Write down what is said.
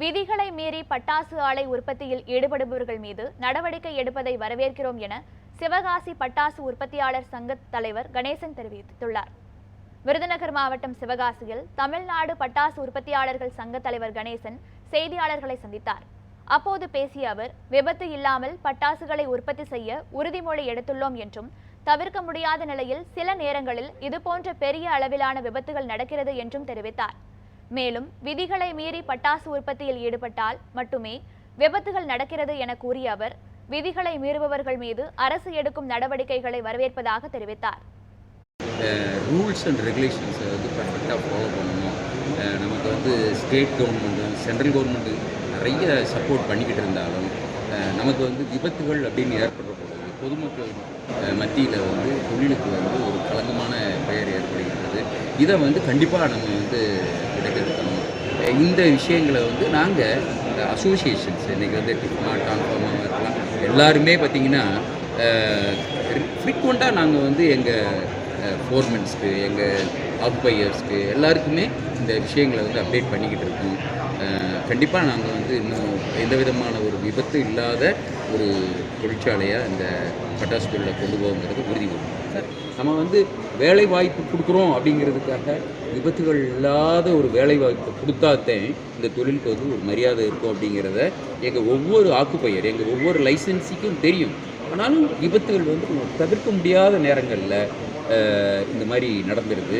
விதிகளை மீறி பட்டாசு ஆலை உற்பத்தியில் ஈடுபடுபவர்கள் மீது நடவடிக்கை எடுப்பதை வரவேற்கிறோம் என சிவகாசி பட்டாசு உற்பத்தியாளர் சங்க தலைவர் கணேசன் தெரிவித்துள்ளார். விருதுநகர் மாவட்டம் சிவகாசியில் தமிழ்நாடு பட்டாசு உற்பத்தியாளர்கள் சங்க தலைவர் கணேசன் செய்தியாளர்களை சந்தித்தார். அப்போது பேசிய அவர் விபத்து இல்லாமல் பட்டாசுகளை உற்பத்தி செய்ய உறுதிமொழி எடுத்துள்ளோம் என்றும் தவிர்க்க முடியாத நிலையில் சில நேரங்களில் இதுபோன்ற பெரிய அளவிலான விபத்துகள் நடக்கிறது என்றும் தெரிவித்தார். மேலும் விதிகளை மீறி பட்டாசு உற்பத்தியில் ஈடுபட்டால் மட்டுமே விபத்துகள் நடக்கிறது என கூறிய அவர் விதிகளை மீறுபவர்கள் மீது அரசு எடுக்கும் நடவடிக்கைகளை வரவேற்பதாக தெரிவித்தார். ரூல்ஸ் அண்ட் ரெகுலேஷன்ஸை வந்து பர்ஃபெக்டாக ஃபாலோ பண்ணணும். நமக்கு வந்து ஸ்டேட் கவர்மெண்ட்டும் சென்ட்ரல் கவர்மெண்ட்டு நிறைய சப்போர்ட் பண்ணிக்கிட்டு இருந்தாலும் நமக்கு வந்து விபத்துகள் அப்படின்னு ஏற்படுற பொழுது பொதுமக்கள் மத்தியில் வந்து தொழிலுக்கு வந்து ஒரு களங்கமான பெயர் ஏற்படுகின்றது இதை வந்து கண்டிப்பாக நம்ம வந்து இருக்கணும் இந்த விஷயங்களை வந்து நாங்கள் இந்த அசோசியேஷன்ஸ் இன்றைக்கி வந்து டிஃப்மா டான்ஃபார்மாக இருக்கலாம் எல்லாருமே பார்த்திங்கன்னா ஃப்ரீக்வெண்ட்டாக நாங்கள் வந்து எங்கள் ஃபோர்மென்ஸ்க்கு எங்கள் ஆக்குபையர்ஸ்க்கு எல்லாருக்குமே இந்த விஷயங்களை வந்து அப்டேட் பண்ணிக்கிட்டு இருக்கோம். கண்டிப்பாக நாங்கள் வந்து இன்னும் எந்த விதமான ஒரு விபத்து இல்லாத ஒரு தொழிற்சாலையாக இந்த பட்டாசு தொழிலை கொண்டு போகுங்கிறது உறுதி பண்ணுறோம் நம்ம வந்து வேலை வாய்ப்பு கொடுக்குறோம் அப்படிங்கிறதுக்காக விபத்துகள் இல்லாத ஒரு வேலை வாய்ப்பு கொடுத்தாத்தேன் இந்த தொழிலுக்கு வந்து ஒரு மரியாதை இருக்கும் அப்படிங்கிறத எங்கள் ஒவ்வொரு ஆக்குப்பையர் எங்கள் ஒவ்வொரு லைசன்ஸிக்கும் தெரியும். ஆனாலும் விபத்துகள் வந்து தவிர்க்க முடியாத நேரங்களில் இந்த மாதிரி நடந்துருது